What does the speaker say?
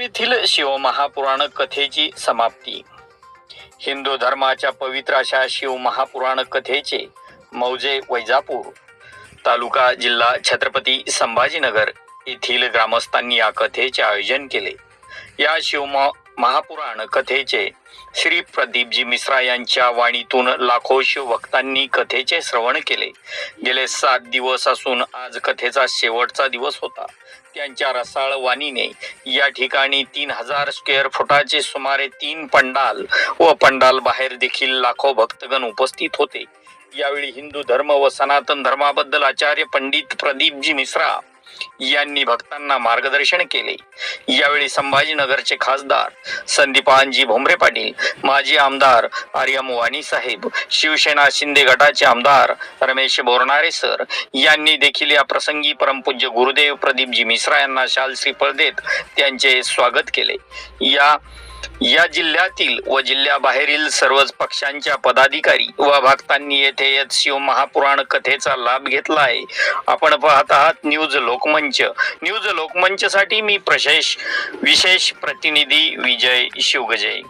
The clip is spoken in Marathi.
येथील शिवमहापुराण कथेची समाप्ती. हिंदू धर्माच्या पवित्र अशा शिवमहापुराण कथेचे मौजे वैजापूर तालुका जिल्हा छत्रपती संभाजीनगर येथील ग्रामस्थांनी या कथेचे आयोजन केले. या शिव महापुराण कथेचे श्री प्रदीपजी मिश्रा यांच्या वाणीतून लाखो शिवभक्तांनी कथेचे श्रवण केले. गेले सात दिवस असून आज कथेचा शेवटचा दिवस होता. त्यांच्या रसाळ वाणीने या ठिकाणी तीन हजार स्क्वेअर फुटाचे सुमारे तीन पंडाल व पंडाल बाहेर देखील लाखो भक्तगण उपस्थित होते. यावेळी हिंदू धर्म व सनातन धर्माबद्दल आचार्य पंडित प्रदीपजी मिश्रा यांनी भक्तांना मार्गदर्शन केले. यावेळी संभाजीनगरचे खासदार संदीपानजी भोंबरे पाटील माजी आमदार आर्यम वाणी साहेब शिवसेना शिंदे गटाचे आमदार रमेश बोरणारे सर यांनी देखील या प्रसंगी परमपूज्य गुरुदेव प्रदीपजी मिश्रा यांना शाल श्रीफळ देत त्यांचे स्वागत केले. या या जिल्ह्यातील व जिल्ह्याबाहेरील सर्वच पक्षांच्या पदाधिकारी व भक्तांनी येथे येत शिव महापुराण कथेचा लाभ घेतला आहे. आपण पाहत आहात न्यूज लोकमंच. न्यूज लोकमंचसाठी मी प्रशेष विशेष प्रतिनिधी विजय शिवगजय